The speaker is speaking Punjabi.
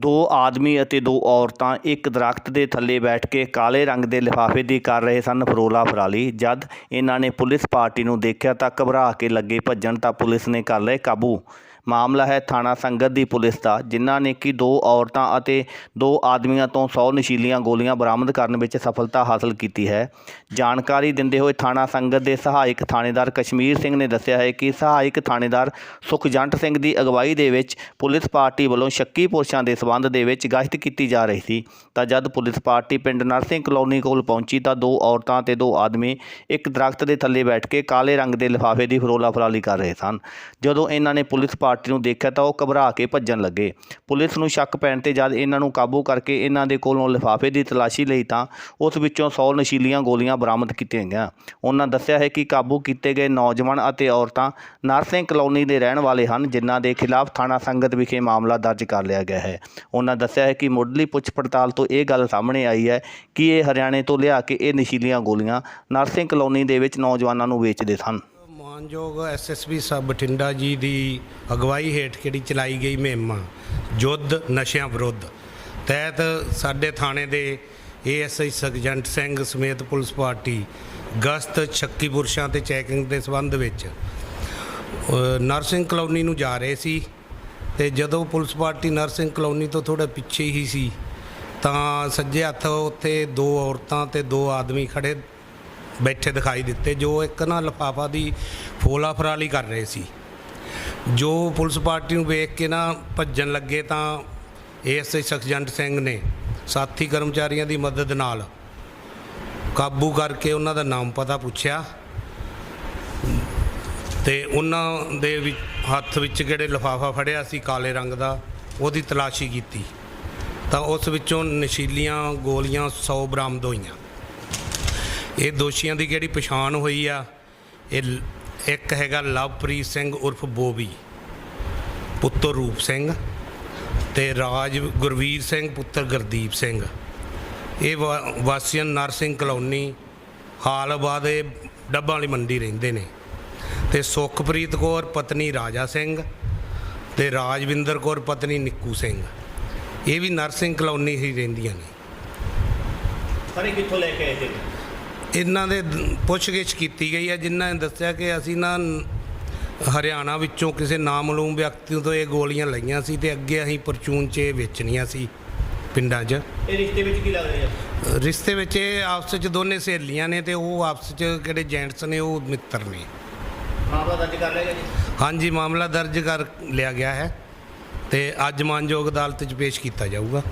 ਦੋ ਆਦਮੀ ਅਤੇ ਦੋ ਔਰਤਾਂ ਇੱਕ ਦਰਖਤ ਦੇ ਥੱਲੇ ਬੈਠ ਕੇ ਕਾਲੇ ਰੰਗ ਦੇ ਲਿਫਾਫੇ ਦੀ ਕਰ ਰਹੇ ਸਨ ਫਰੋਲਾ ਫਰਾਲੀ। ਜਦ ਇਹਨਾਂ ਨੇ ਪੁਲਿਸ ਪਾਰਟੀ ਨੂੰ ਦੇਖਿਆ ਤਾਂ ਘਬਰਾ ਕੇ ਲੱਗੇ ਭੱਜਣ ਤਾਂ ਪੁਲਿਸ ਨੇ ਕਰ ਲਏ ਕਾਬੂ। ਮਾਮਲਾ ਹੈ ਥਾਣਾ ਸੰਗਤ ਦੀ ਪੁਲਿਸ ਦਾ, ਜਿਨ੍ਹਾਂ ਨੇ ਕਿ ਦੋ ਔਰਤਾਂ ਅਤੇ ਦੋ ਆਦਮੀਆਂ ਤੋਂ 100 ਨਸ਼ੀਲੀਆਂ ਗੋਲੀਆਂ ਬਰਾਮਦ ਕਰਨ ਵਿੱਚ ਸਫਲਤਾ ਹਾਸਲ ਕੀਤੀ ਹੈ। ਜਾਣਕਾਰੀ ਦਿੰਦੇ ਹੋਏ ਥਾਣਾ ਸੰਗਤ ਦੇ ਸਹਾਇਕ ਥਾਣੇਦਾਰ ਕਸ਼ਮੀਰ ਸਿੰਘ ਨੇ ਦੱਸਿਆ ਹੈ ਕਿ ਸਹਾਇਕ ਥਾਣੇਦਾਰ ਸੁਖਜੰਟ ਸਿੰਘ ਦੀ ਅਗਵਾਈ ਦੇ ਵਿੱਚ ਪੁਲਿਸ ਪਾਰਟੀ ਵੱਲੋਂ ਸ਼ੱਕੀ ਪੁਰਸ਼ਾਂ ਦੇ ਸਬੰਧ ਦੇ ਵਿੱਚ ਗਸ਼ਤ ਕੀਤੀ ਜਾ ਰਹੀ ਸੀ। ਤਾਂ ਜਦ ਪੁਲਿਸ ਪਾਰਟੀ ਪਿੰਡ ਨਰਸਿੰਘ ਕਲੋਨੀ ਕੋਲ ਪਹੁੰਚੀ ਤਾਂ ਦੋ ਔਰਤਾਂ ਤੇ ਦੋ ਆਦਮੀ ਇੱਕ ਦਰਖਤ ਦੇ ਥੱਲੇ ਬੈਠ ਕੇ ਕਾਲੇ ਰੰਗ ਦੇ ਲਿਫਾਫੇ ਦੀ ਫਰੋਲਾ ਫਰਾਲੀ ਕਰ ਰਹੇ ਸਨ। ਜਦੋਂ ਇਹਨਾਂ ਨੇ ਪੁਲਿਸ ਪਾਰਟੀ ਨੂੰ ਦੇਖਿਆ ਤਾਂ ਉਹ ਘਬਰਾ ਕੇ ਭੱਜਣ ਲੱਗੇ। ਪੁਲਿਸ ਨੂੰ ਸ਼ੱਕ ਪੈਣ ਤੇ ਜਦ ਇਹਨਾਂ ਨੂੰ ਕਾਬੂ ਕਰਕੇ ਇਹਨਾਂ ਦੇ ਕੋਲੋਂ ਲਿਫਾਫੇ ਦੀ ਤਲਾਸ਼ੀ ਲਈ ਤਾਂ ਉਸ ਵਿੱਚੋਂ 100 ਨਸ਼ੀਲੀਆਂ ਗੋਲੀਆਂ ਬਰਾਮਦ ਕੀਤੀਆਂ ਗਈਆਂ। ਉਹਨਾਂ ਦੱਸਿਆ ਹੈ ਕਿ ਕਾਬੂ ਕੀਤੇ ਗਏ ਨੌਜਵਾਨ ਅਤੇ ਔਰਤਾਂ ਨਰਸਿੰਘ ਕਲੋਨੀ ਦੇ ਰਹਿਣ ਵਾਲੇ ਹਨ, ਜਿਨ੍ਹਾਂ ਦੇ ਖਿਲਾਫ ਥਾਣਾ ਸੰਗਤ ਵਿਖੇ ਮਾਮਲਾ ਦਰਜ ਕਰ ਲਿਆ ਗਿਆ ਹੈ। ਉਹਨਾਂ ਦੱਸਿਆ ਹੈ ਕਿ ਮੁੱਢਲੀ ਪੁੱਛ ਪੜਤਾਲ ਤੋਂ ਇਹ ਗੱਲ ਸਾਹਮਣੇ ਆਈ ਹੈ ਕਿ ਇਹ ਹਰਿਆਣੇ ਤੋਂ ਲਿਆ ਕੇ ਇਹ ਨਸ਼ੀਲੀਆਂ ਗੋਲੀਆਂ ਨਰਸਿੰਘ ਕਲੋਨੀ ਦੇ ਵਿੱਚ ਨੌਜਵਾਨਾਂ ਨੂੰ ਵੇਚਦੇ ਸਨ। ਮਾਨਯੋਗ ਐਸਐਸਪੀ ਸਾਹਿਬ ਬਠਿੰਡਾ ਜੀ ਦੀ ਅਗਵਾਈ ਹੇਠ ਕਿਹੜੀ ਚਲਾਈ ਗਈ ਮੁਹਿੰਮ? ਜੁੱਧ ਨਸ਼ਿਆਂ ਵਿਰੁੱਧ। ਤਹਿਤ ਸਾਡੇ ਥਾਣੇ ਦੇ ਏਐਸਆਈ ਸਰਜੰਟ ਸਿੰਘ ਸਮੇਤ ਪੁਲਿਸ ਪਾਰਟੀ ਗਸ਼ਤ ਛੱਕੀ ਪੁਰਸ਼ਾਂ ਤੇ ਚੈਕਿੰਗ ਦੇ ਸੰਬੰਧ ਵਿੱਚ ਨਰਸਿੰਗ ਕਲੋਨੀ ਨੂੰ ਜਾ ਰਹੇ ਸੀ ਤੇ ਜਦੋਂ ਪੁਲਿਸ ਪਾਰਟੀ ਨਰਸਿੰਗ ਕਲੋਨੀ ਤੋਂ ਥੋੜਾ ਪਿੱਛੇ ਹੀ ਸੀ, ਤਾਂ ਸੱਜੇ ਹੱਥ ਉੱਥੇ ਦੋ ਔਰਤਾਂ ਤੇ ਦੋ ਆਦਮੀ ਖੜੇ ਬੈਠੇ ਦਿਖਾਈ ਦਿੱਤੇ, ਜੋ ਇੱਕ ਨਾ ਲਫਾਫਾ ਦੀ ਫੋਲਾ ਫਰਾਲੀ ਕਰ ਰਹੇ ਸੀ। ਜੋ ਪੁਲਿਸ ਪਾਰਟੀ ਨੂੰ ਵੇਖ ਕੇ ਨਾ ਭੱਜਣ ਲੱਗੇ ਤਾਂ ਏਐਸਆਈ ਸਖਜੰਟ ਸਿੰਘ ਨੇ ਸਾਥੀ ਕਰਮਚਾਰੀਆਂ ਦੀ ਮਦਦ ਨਾਲ ਕਾਬੂ ਕਰਕੇ ਉਹਨਾਂ ਦਾ ਨਾਮ ਪਤਾ ਪੁੱਛਿਆ ਤੇ ਉਹਨਾਂ ਦੇ ਵਿੱਚ ਹੱਥ ਵਿੱਚ ਜਿਹੜੇ ਲਿਫਾਫਾ ਫੜਿਆ ਸੀ, ਕਾਲੇ ਰੰਗ ਦਾ, ਉਹਦੀ ਤਲਾਸ਼ੀ ਕੀਤੀ। ਤਾਂ ਉਸ ਵਿੱਚੋਂ ਨਸ਼ੀਲੀਆਂ ਗੋਲੀਆਂ 100 ਬਰਾਮਦ ਹੋਈਆਂ। ਇਹ ਦੋਸ਼ੀਆਂ ਦੀ ਕਿਹੜੀ ਪਛਾਣ ਹੋਈ ਆ, ਇਹ ਲ- ਇੱਕ ਹੈਗਾ ਲਵਪ੍ਰੀਤ ਸਿੰਘ ਉਰਫ ਬੋਬੀ, ਪੁੱਤਰ ਰੂਪ ਸਿੰਘ ਤੇ ਰਾਜ ਗੁਰਵੀਰ ਸਿੰਘ, ਪੁੱਤਰ ਗੁਰਦੀਪ ਸਿੰਘ। ਇਹ ਵਾ- ਵਾਸੀਆਂ ਨਰਸਿੰਘ ਕਲੋਨੀ ਹਾਲਬਾਦ ਦੇ ਡੱਬਾਂ ਵਾਲੀ ਮੰਡੀ ਰਹਿੰਦੇ ਨੇ। ਤੇ ਸੁਖਪ੍ਰੀਤ ਕੌਰ, ਪਤਨੀ ਰਾਜਾ ਸਿੰਘ ਤੇ ਰਾਜਵਿੰਦਰ ਕੌਰ, ਪਤਨੀ ਨਿੱਕੂ ਸਿੰਘ। ਇਹ ਵੀ ਨਰਸਿੰਘ ਕਲੋਨੀ ਹੀ ਰਹਿੰਦੀਆਂ ਨੇ। ਸਾਰੇ ਕਿੱਥੋਂ ਲੈ ਕੇ ਆਏ ਸੀ। ਇਹਨਾਂ ਦੇ ਪੁੱਛਗਿੱਛ ਕੀਤੀ ਗਈ ਹੈ ਜਿਨ੍ਹਾਂ ਨੇ ਦੱਸਿਆ ਕਿ ਅਸੀਂ ਨਾ ਹਰਿਆਣਾ ਵਿੱਚੋਂ ਕਿਸੇ ਨਾਮਲੂਮ ਵਿਅਕਤੀ ਤੋਂ ਇਹ ਗੋਲੀਆਂ ਲਈਆਂ ਸੀ ਤੇ ਅੱਗੇ ਅਸੀਂ ਪਰਚੂਨ 'ਚ ਇਹ ਵੇਚਣੀਆਂ ਸੀ ਪਿੰਡਾਂ 'ਚ। ਇਹ ਰਿਸ਼ਤੇ ਵਿੱਚ ਕੀ ਲੱਗਦੇ ਆ? ਰਿਸ਼ਤੇ ਵਿੱਚ ਇਹ ਆਪਸ 'ਚ ਦੋਨੇ ਸਹੇਲੀਆਂ ਨੇ ਤੇ ਉਹ ਆਪਸ 'ਚ ਕਿਹੜੇ ਜੈਂਟਸ ਨੇ ਉਹ ਮਿੱਤਰ ਨੇ। ਮਾਮਲਾ ਦਰਜ ਕਰ ਲਿਆ ਜੀ? ਹਾਂਜੀ ਮਾਮਲਾ ਦਰਜ ਕਰ ਲਿਆ ਗਿਆ ਹੈ ਤੇ ਅੱਜ ਮਾਨਯੋਗ ਅਦਾਲਤ 'ਚ ਪੇਸ਼ ਕੀਤਾ ਜਾਊਗਾ।